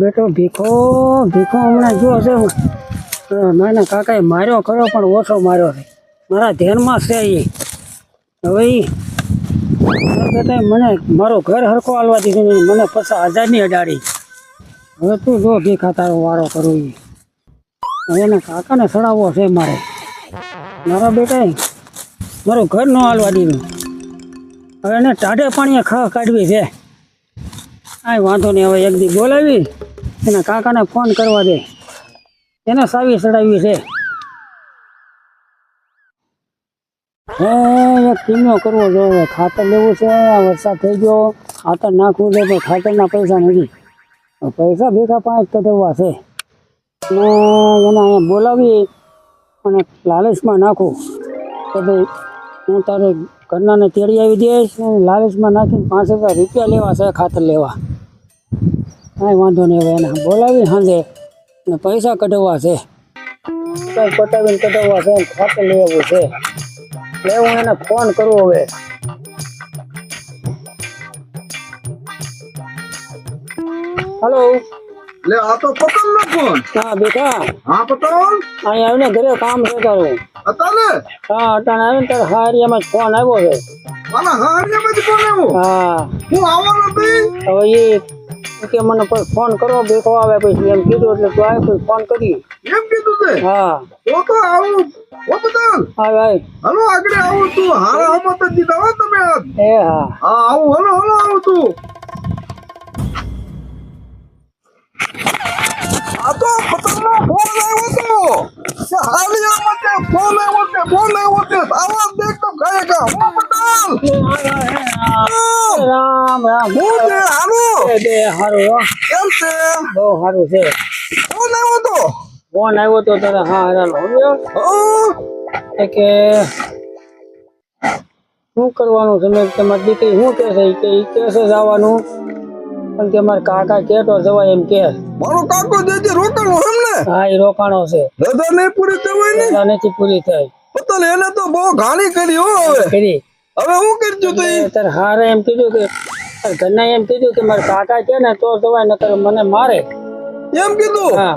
બેટો ભીખો ભીખો હમણાં જો છે નાના કાકાએ માર્યો ખરો, પણ ઓછો માર્યો છે. મારા ધ્યાનમાં છે એ. હવે મારા મને મારો ઘર હરખો હાલવા દીધું નહીં મને પચાસ હજારની અડાડી. હવે તું જો ભીખા તારો વારો કરો એ હવે એના કાકાને સડાવવો છે મારે. મારા બેટાએ મારું ઘર ન હાલવા દીધું. હવે એને ટાઢે પાણીએ ખા કાઢવી છે. આ વાંધો નહીં, હવે એક દી બોલાવી. એના કાકાને ફોન કરવા દે. એને સાવી ચડાવી છે. એક કિમ્યો કરવો જોઈએ ખાતર લેવું છે વરસાદ થઈ ગયો, ખાતર નાખવું છે, તો ખાતરના પૈસા નથી. પૈસા ભેગા પાંચ કઢવા છે. અને એને અહીંયા બોલાવી અને લાલચમાં નાખું. કે ભાઈ, હું તારે ઘરનાને તેડી આવી દઈશ, લાલચમાં નાખીને પાંચ હજાર રૂપિયા લેવા છે ખાતર લેવા. કાંઈ વાંધો નહીં હવે એને બોલાવી સાંજે ને પૈસા કઢાવવા છે. કાંઈ પટાવીને કઢાવવા છે ખાતર લેવું છે. એટલે હું એને ફોન કરું હવે. હલો. લે આ તો પતન નો ફોન. હા બેટા. હા પતન અહીંયા આવીને ઘરે કામ છે તારું. હતા હા અટાણે આવીને તારે હારિયામાં જ ફોન આવ્યો છે. મારા હારિયા માંથી ફોન આવ્યો? હા. હું આવવાનો નથી હવે એ કે મને ફોન કરો ભેગો આવે પછી એમ કીધું એટલે તું આવે પછી ફોન કરી એમ કીધું તે હા. તો તો આવું ઓ પતંગ હા ભાઈ હલો આગળ આવું તું. હારા હમત દીધા હો તમે. એ હા. હા આવું હલો હલો આવું તું. આ તો પતંગ ફોન આવ્યો તો ફોન આવ્યો કે ફોન આવ્યો કે આવાજ દેખ તો ખાય કા ઓ પતંગ રામ રામ હું તે હાલો. બે હારું કેમ છે? બહુ સારું છે. ફોન આવ્યો તો? ફોન આવ્યો તો તારે હા કે શું કરવાનું છે? તમારી દીકરી શું કહે છે? કે ઈ કહે છે જવાનું. પણ કે મારા કાકા કેટો જવાય એમ કે. મારો કાકો જે રોકાણો એમ હા એ રોકાણો છે. દાદા ને પૂરી થવાય ને? રજા નથી પૂરી થઈ પતલ એને તો બહુ ઘાણી કરી હો હવે. કરી. હવે હું કરજો તો એ તારે હારે એમ કીધું કે ઘરના એમ કીધું કે મારા કાકા કે ને તો જવાય નકર મને મારે. એમ કીધું? હા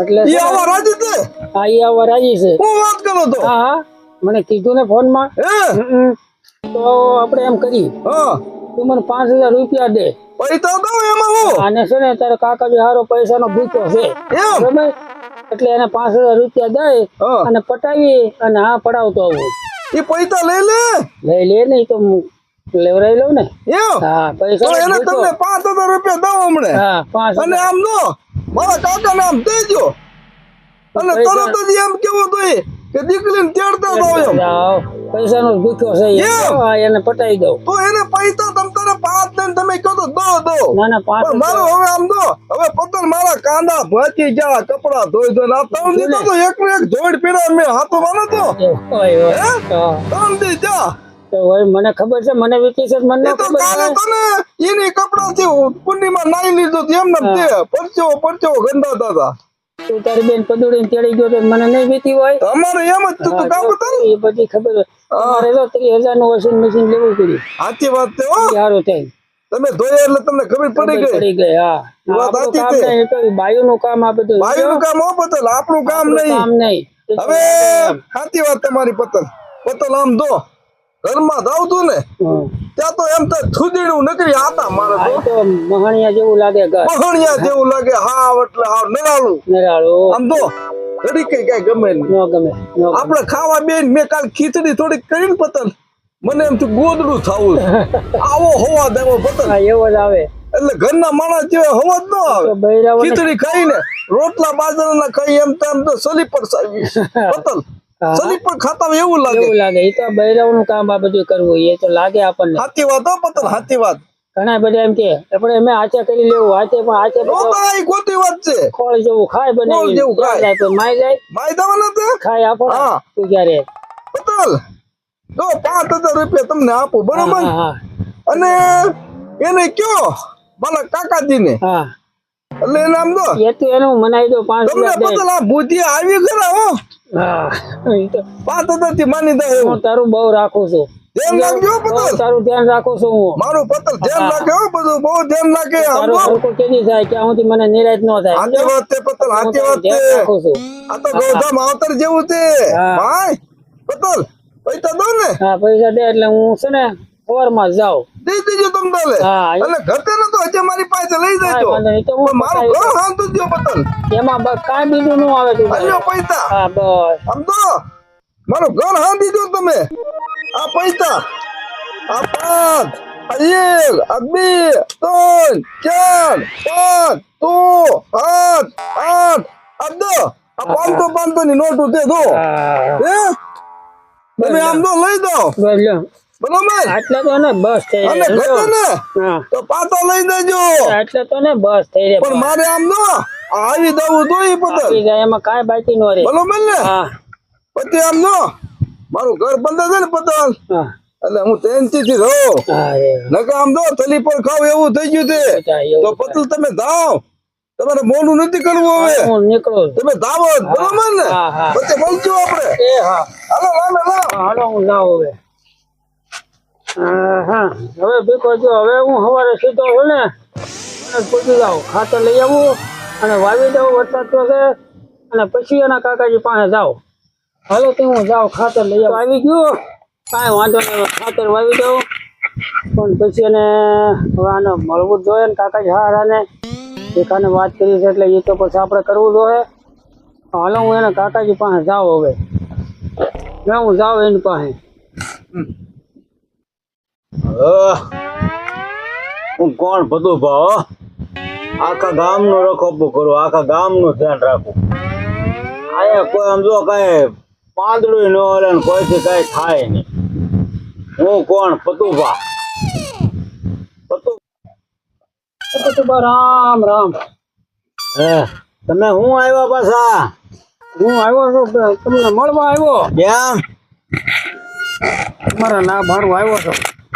એટલે ઈ આવા રાજી છે? હા ઈ આવા રાજી છે. હું વાત કરો તો? હા હા. મને કીધું ને ફોનમાં? માં તો આપણે એમ કરી. હા. તું મને પાંચ હજાર રૂપિયા દે. પૈસા કહું એમાં હું આને છે ને તારા કાકા બી હારો પૈસાનો ભૂખ્યો છે. એમ? બરાબર? એટલે એને પાંચ હજાર રૂપિયા દે અને પટાવી અને હા પડાવતો આવું. ઈ પૈસા લઈ લે. લઈ લે નહીં તો લેવરાઈ લઉં ને. હા પૈસા એને તમને પાંચ હજાર રૂપિયા દો હમણે. હા પાંચ અને આમ નો મારા કાકા આમ દેજો. અને તરત જ એમ કેવું તો કે દીકરીને તેડતા જાવ એમ. પૈસાનો ભૂખ્યો છે એ. એને પટાવી દઉં. તો એને પૈસા તમ તારે પાંચ દઈને તમે કહો તો દો દો. ના ના પાંચ પણ મારો હવે આમ દો. હવે પતંગ મારા કાંદા ભાચી ગયા કપડા ધોઈ ધોઈને આ ત્રણ દી તો એક એક જોડ પીડા મેં હાથો માનો તો. ત્રણ દી જા. મને ખબર છે મને વીતી છે મને ખબર એની કપડા થી પૂર્ણિમા નાઈ લીધો એમને પરચો પરચો ગંદા હતા તું તારી બેન પદુડીને તેડી ગયો તો મને નહીં વીતી હોય? અમારે એમ જ તું કામ હતા એ બધી ખબર અમારે તો ત્રીસ હજારનું વોશિંગ મશીન લેવું પડ્યું. સાચી વાત છે હો. સારું થાય. તમે ધોયા એટલે તમને ખબર પડી ગઈ. પડી ગઈ હા. વાત સાચી કામ છે. એ તો બાયુનું કામ આ બધું ભાઈનું કામ હો પતલ આપણું કામ નહીં. કામ નહીં. હવે સાચી વાત તમારી પતલ. પતલ આમ દો. ઘરમાં ધાવતું ને. તો એમ તો થુદીણું નકરી આતા મારે તો. મહાણિયા જેવું લાગે મહાણિયા જેવું લાગે હા એટલે હા નરાળું. નરાળું. આમ તો ઘડી કઈ કઈ ગમે ન ગમે ન આપણે ખાવા બેન મેં કાલ ખીચડી થોડીક કરીને પતલ. મને એમ થયું ગોદડું થવું. આવો હોવા દેવો પતન એવો જ આવે. એટલે ઘરના માણસ જેવો હોવા જ ન આવે. ખીચડી ખાઈને રોટલા બાજરાના ખાઈ એમ તો એમ તો સલી પર સાવી. સલી પર ખાતા એવું લાગે. એવું લાગે. એ તો બૈરાઓનું કામ આ બધું કરવું એ તો લાગે આપણને. સાચી વાત હો પતલ સાચી વાત. ઘણા બધા એમ કે આપણે અમે આચે કરી લેવું આચે પણ આચે ખોટી વાત છે. ખોળ જેવું ખાય બને જેવું ખાય. માય જાય. માય દવાના તે ખાય આપણે. હા. તું ક્યારે? પતલ જો પાંચ હજાર રૂપિયા તમને આપું બરોબર? અને એને કયો? મારા કાકાજીને. હા. એટલે એને આમ દો એ તો એનું મનાઈ દો પાંચ તમને હજાર દે. પતલ બુદ્ધિ આવી ખરા હો. પાંચ હજાર માની દે હું તારું બહુ રાખું છું. ધ્યાન રાખજો પતલ. તારું ધ્યાન રાખું છું હું. મારું પતલ ધ્યાન રાખે હો બધું. બહુ ધ્યાન રાખે તારું તો કે કેદી થાય કે આમાંથી મને નિરાશ ન થાય. સાચી વાત તે પતલ હું સાચી વાત તે રાખું છું. આ તો ગોધા માવતર જેવું છે. ભાઈ પતલ પૈસા દો ને. હા પૈસા દે એટલે હું છે ને દેજો તમે ઘટે ને તો હજી મારી પાસે લઈ જજો. ઘર હાંતું દ્યો પતલ. એમાં બસ કાંઈ બીજું ન આવે તું અલ્યો પૈસા. હા બસ. ઘર દો તમે. આ પૈસા. આ પાંચ એક બે ત્રણ ચાર પાંચ તો આઠ આઠ આ પાંચસો પાંચસો ની નોટો તે દો તમે આમ દો લઈ દો. બરોબર આટલે તો ને બસ થઈ અને ઘટે ને? તો પાછો લઈ દેજો આટલે તો ને બસ થઈ રહી પણ મારે આમ નો આવી દવું તો એ જાય એમાં કાંઈ બાકી નો રહે. બરોબર ને? પછી આમ નો મારું ઘર બંધ છે ને પતલ એટલે હું ટેન્શનથી રહું રે આમ દો થલી પર ખાવ એવું થઈ ગયું છે. તો પતલ તમે ધાવ. તમારે મોનું નથી કરવું હવે. હું નીકળું તમે ધાવો બરોબર ને? બોલજો. પછી મળશું આપણે. એ હા. હાલો લાવ હાલો. હું જાઉં હવે. હા હવે ભીખો જો હવે હું સવારે સીધો છું ને પૂછી જાઉં ખાતર લઈ આવું અને વાવી દઉં વરસાદ તો છે. અને પછી એના કાકાજી પાસે જાઉં. હાલો તો હું જાઉં ખાતર લઈ આવું. આવી ગયું? કાંઈ વાંધો નહીં ખાતર વાવી દઉં. પણ પછી એને હવે આને મળવું જ જોઈએ ને કાકાજી હારાને. એકાને વાત કરી છે એટલે એ તો પછી આપણે કરવું જોઈએ. હાલો હું એના કાકાજી પાસે જાઉં હવે. હું જાઉં એની પાસે. હું કોણ બધું ભાવ આખા ગામનું રખોપું કરું આખા ગામનું ધ્યાન રાખું. અહીંયા કોઈ આમ જો કઈ પાંદડું ન હલે ને કોઈથી કઈ થાય નહીં. હું કોણ પતુભા પતુભા રામ રામ. હે તમે હું આવ્યા પાછા? હું આવ્યો છું તમને મળવા આવ્યો? કેમ? તમારા ના ભરવા આવ્યો છો.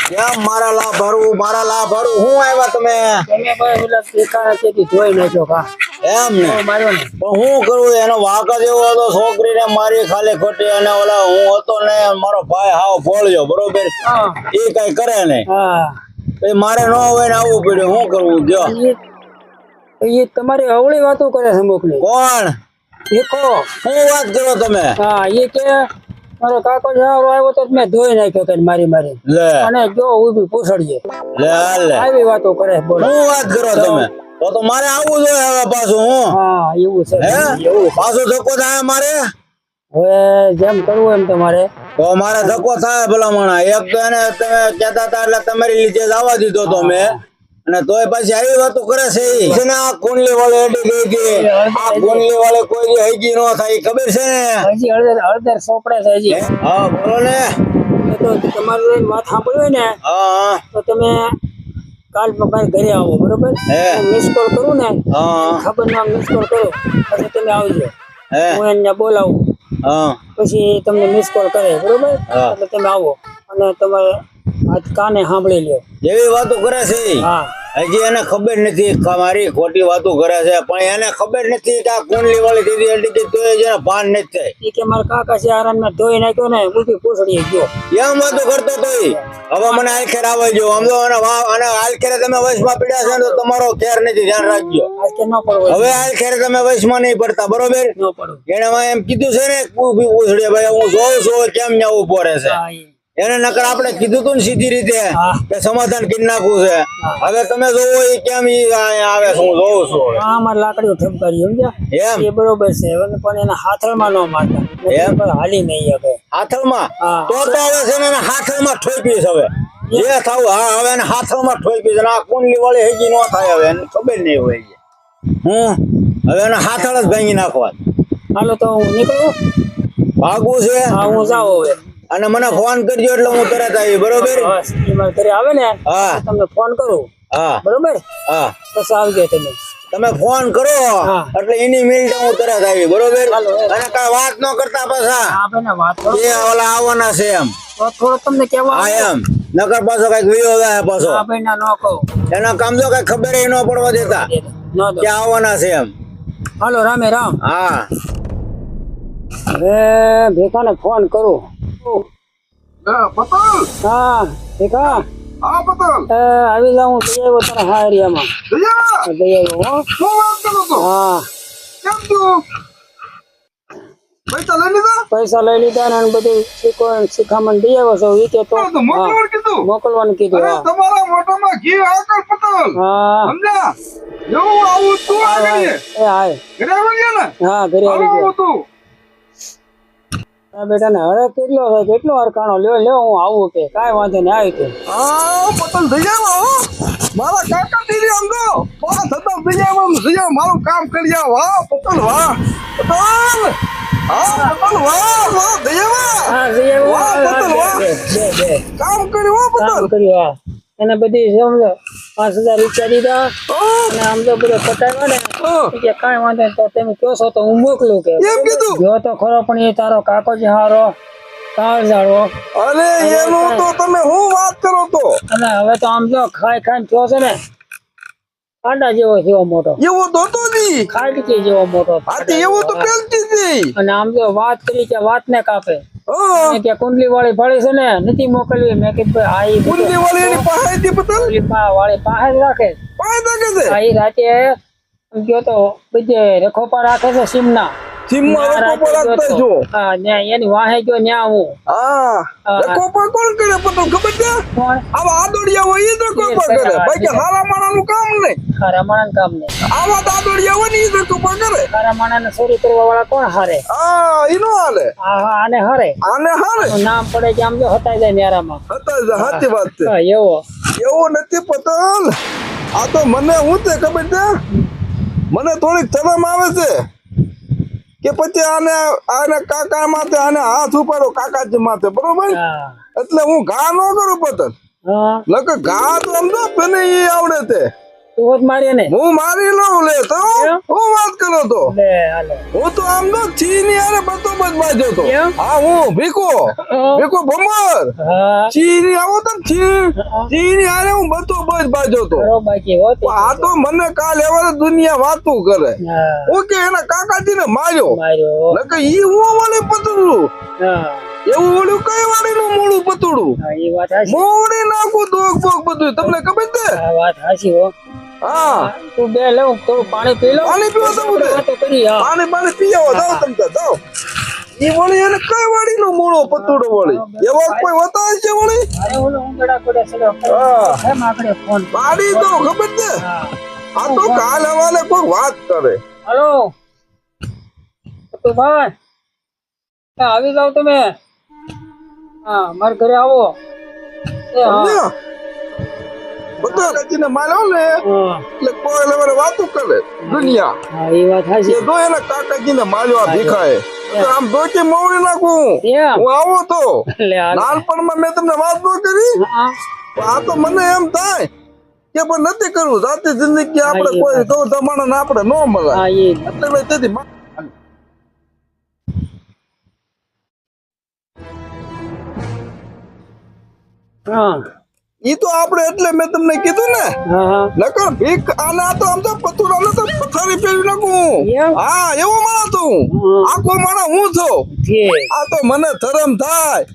કેમ મારા લાભ ભરવું મારા લાભ ભરવું હું આવ્યા તમે? તમે ભાઈ પેલા ટેકા તેથી જોઈ નાખ્યો કા. એમ ને? માર્યો ને. પણ હું કરું? એનો વાંક જ એવો હતો છોકરીને મારી ખાલી ખોટી અને ઓલા હું હતો ને મારો ભાઈ હાવ ફોળ્યો બરોબર? એ કઈ કરે ને હા. મારે ન હોય ને આવવું પડ્યું. શું કરવું ગયો એ તમારી અવળી વાતો કરે છે મોકલી. કોણ? શીખો શું વાત કરો તમે? હા એ કે મારો કાકો જવાબ આવ્યો તો મેં ધોઈ નાખ્યો કે મારી મારી. લે. અને જો ઊભી પૂછડીએ લે લે. આવી વાતો કરે બોલ. હું વાત કરો તમે? તો તો મારે આવવું જોઈએ હવે પાછું હું. હા એવું છે. એવું. પાછું ધક્કો થાય મારે? હવે જેમ કરવું એમ તમારે. તો મારે ધક્કો થાય ભલા માણા એક તો એને તમે કહેતા હતા એટલે તમારી લીધે જ આવવા દીધો તો મેં. અને તોય પછી આવી વાતો કરે છે ઈ. છે ને આ કુંડલી વાળે એડી ગઈ કે આ કુંડલી વાળે કોઈ જે હૈકી ન થાય ખબર છે ને? હજી હળદર હળદર સોપડે છે હજી. હા? બોલો ને. તો તમારું વાત સાંભળ્યું ને હા તો તમે કાલ મારા ઘરે આવો બરોબર. મિસ કોલ કરું ને હા ખબર ના મિસ કોલ કરો પછી તમે આવજો. હે. એને બોલાવું. હા. પછી તમને મિસ કોલ કરે બરોબર. એટલે તમે આવો. અને તમારે આજ કાને સાંભળી લ્યો. જેવી વાતો કરે છે? હા. હજી એને ખબર નથી મારી ખોટી વાતો કરે છે પણ એને ખબર નથી કે આ કુંડલી વાળી દીધી અડી ગઈ તો એને ભાન નથી થાય. એ કે મારા કાકા છે આરામ ને ધોઈ નાખ્યો ને ઊભી પૂછડી ગયો. એમ વાતો કરતો તો હવે મને આલખેર આવે જો આમ તો અને હાલખેરે તમે વયસમાં પીડ્યા છે તો તમારો ખેર નથી ધ્યાન રાખજો. હવે હાલખેરે તમે વયસમાં નહીં પડતા બરોબર? એને એમ કીધું છે ને પૂછડી ભાઈ હું જોઉં છું કેમ ને ઊભો રહે છે? હા, ઈ. એને નકર આપણે કીધું તું ને સીધી રીતે કે સમાધાન કરી નાખવું છે. હવે તમે જોવો એ કેમ ઈ આવે હું જોઉં છું. હા લાકડીઓ ઠપકારી સમજ્યા? એમ? એ બરોબર છે પણ એના હાથળમાં ન મારતા. એમ? હાલી નહીં હવે હાથળમાં? તો તો હવે છે ને હાથળમાં ઠોકીશ હવે. જે થાવ હા હવે એને હાથળમાં ઠોકીશ આ કુંડલી વાળી હેજી ન થાય હવે એને ખબર નહીં હોય. હું હવે એને હાથળ જ ભાંગી નાખવા. હાલો તો હું નીકળું? ભાગવું છે? હા હું જાઉં હવે. અને મને ફોન કરજો એટલે હું તરત આવી બરોબર? એ ઘરે આવે ને હા. તમને ફોન કરું. હા. બરોબર? હા. બસ આવજો તમે. તમે ફોન કરો એટલે એની મિનિટ હું તરત આવી બરોબર? અને કઈ વાત ન કરતા પાછા. એ ઓલા આવવાના છે એમ. થોડો તમને કેવા હા એમ. નકર પાછો કંઈક વિયો જાય પાછો એના કામ તો કઈ ખબર ન પડવા દેતા. કે આવવાના છે એમ. હાલો રામે રામ. હા. હવે ભેખાને ફોન કરું. પતલ હા ભીખા હા. પતલ આવી જાઉં જઈ આવ્યો તારા હા એરિયામાં જઈ આવ્યો શું વાત કરો છો? હા. કેમ છું? પૈસા લઈ લીધા? પૈસા લઈ લીધા ને બધું શીખવા શીખામણ દઈ આવ્યો છો ઈ કે તો મોકલવાનું કીધું. મોકલવાનું કીધું અરે હા. તમારા મોઢામાં ઘી આકર પતલ હા. સમજ્યા? એવું આવું તું આ કરીએ એ હાય. ઘરે આવી ગયા ને હા ઘરે આવી ગયો. તું. બેટા ને અરે કેટલો કેટલો અરકાણો લ્યો લ્યો હું આવું કે. કાંઈ વાંધો નહીં આવી તું આ પતલ થઈ જાય મારા કાકા દીદી અંગો મારા જાય થઈ જાય મારું કામ કરી જાવ વાહ પતલ વાહ પતલ હા પતલ વાહ વાહ વાહ. હા વાહ, વાહ. બે, બે. કામ કર્યું હો પતલ કર્યું એને બધી સમજો પાંચ હજાર રૂપિયા દીધા. અને આમ તો બધો પટાવ્યો ને. કે કાંઈ વાંધો તો તમે કહો છો તો હું મોકલું કે. જો તો ખરો પણ એ તારો કાકો જ હારો. કાળ જાળવો અરે એનું તો તમે હું વાત કરો તો? અને હવે તો આમ જો ખાઈ ખાઈને થયો છે ને આંડા જેવો જેવો મોટો. એવો જેવો મોટો. હા તે તો પેલતી હતી અને આમ જો વાત કરી કે વાત ને કાપે. કે કુંડલી વાળી ફળી છે ને નથી મોકલવી. મેં કીધું ભાઈ આ ઈ વાળી એની પાસે પતલ વાળી પાસે રાખે પાસે છે? આ રાતે ગયો તો બીજે રખોપા રાખે છે સીમના. પર ગયો રાખતા. છો હા ન્યા એની વાહે ગયો ન્યા હું. હા હા. રકોપા કોણ કરે પતલ ખબર છે? આવા આદોડિયા હોય જ રકોપા જ કરે. બાકી હા, હારા માણાનું કામ નહીં. હારા માણસ કામ ને આવા આદોડિયા હોય ને જ રકોપા કરે. હારા માણસ ને ચોરી કરવા વાળા કોણ હારે? હા ઈ નો હાલે. આ- આને હારે. આને હારે નામ પડે કે આમ જો હતાઈ જાય ન્યારામાં. હતા જ, સાચી વાત છે. હા, એવો. એવું નથી પતલ આ તો મને હું તે ખબર છે? મને થોડીક શરમ આવે છે. કે પછી આને આને કાકા માથે આને હાથ ઉપાડો કાકાજી માથે બરોબર એટલે હું ઘા ન કરું પતન. ઘા તો સમજો તને એ આવડે તે. તું જ માર્યો ને. હું મારી લઉં લે તો હું વાત કરો તો? હું તો આમ તો ચીની આરે બધો બજ બાજ્યો હા હું ભીખો. ભીખો ભમર. હા. ચીની આવો તો ચી હું. બધો હોત. આ તો મને કાલ એવા દુનિયા વાતું કરે. ઓકે એના કાકાજી ને માર્યો નકર ઈ હું વાળી પતરું એવું ઓલું કઈ વાળીનું મોડું પતડું મોડી નાખું દોગ બોગ બધું તમને ખબર છે? વાત હાચી હો. હા. તું બે લઉં થોડું પાણી પી લો પાણી પીવો તો કરી હા. પાણી પાણી પી આવો જાઓ તમે તો, જાઓ. ઈ વળી એને કઈ વાળીનું મોડો પતુડો વળી? એવો કોઈ હોતા હશે વળી? અરે ઓલો ઉંદરડા કોડે ચડ્યો હા. કેમ આગળ ફોન. પાડી તો ખબર છે? આ તો કાલ હવાલે કોઈ વાત કરે. હલો? તો ભાઈ આવી જાવ તમે? હા મારા ઘરે આવો. એ હા. સમજ્યા? બધા કાચીને માર્યો ને એટલે કોઈ લવારે વાતો કરે. દુનિયા. એ વાત હાચી. એ એના કાકાજીને માર્યો આ ભીખાએ. આમ ધોકી મોવડી નાખું. હું આવો તો. નાનપણમાં મેં તમને વાત ન કરી. આ તો મને એમ થાય કે પણ નથી કરવું જાતિ જિંદગી આપણે કોઈ ગૌ જમાના આપણે ન મળે. એટલે ભાઈ તેથી હા. ઈ તો આપણે એટલે મેં તમને કીધું ને. નકર ભીખ આના તો આમ તો પથુરાને તો પથારી ફેરવી નાખું. હા એવો માણસ તું. આખો માણસ હું છું. આ તો મને ધરમ થાય.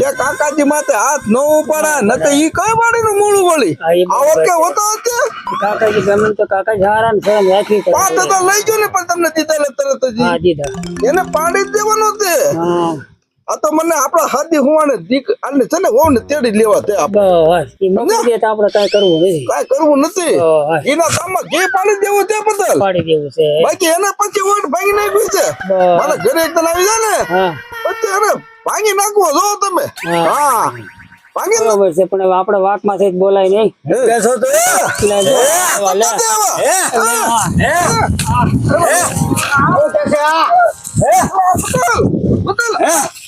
કે કાકાજી માથે હાથ ન ઉપાડા તો ઈ કઈ વાડીનું મૂળું વળી? હા, એ આ વખતે હોતા હશે? કાકાજી ગમે તો કાકાજી હારા ને શરમ રાખી પાંચ તો લઈ ગયો ને પણ તમને દીધા ને તરત જ હા દીધા. એને પાડી જ દેવાનો છે. હા. આ તો મને આપણા હાથી હુવાને દીક આને છે ને તેડી લેવા તે આપણે બસ એ મોકલી દે તો આપણે કાંઈ કરવું નથી કાંઈ કરવું નથી એના કામમાં જે પાણી દેવું તે બદલ પાડી દેવું છે બાકી એના પછી વોટ ભાંગી નાખ્યું છે બસ ઘરે એકદમ આવી જાય ને પછી એને ભાંગી નાખવો જો તમે હા. ભાંગી નાખો. બરોબર છે પણ આપડે આપણે વાકમાંથી બોલાય નહીં બેસો તો લે હા.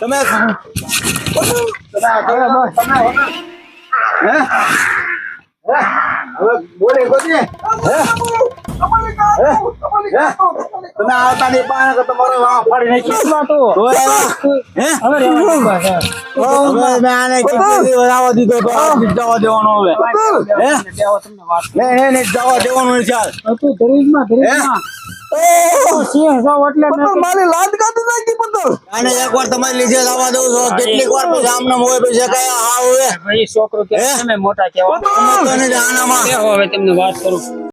તમે બોલે ગોતી તમે આવતા નહીં પાને કે તમારે વાહ ફાડી નાખી કેટલા તો તો હે? હવે રહેવા બસ, હવે. હવે આને કીધું આવવા દીધો તો જવા દેવાનો હવે. હે? તમને વાત. નહીં નહીં નહીં જવા દેવાનું ચાલ. ધરીજમાં ધરીજમાં. છોકરો તમને વાત કરું.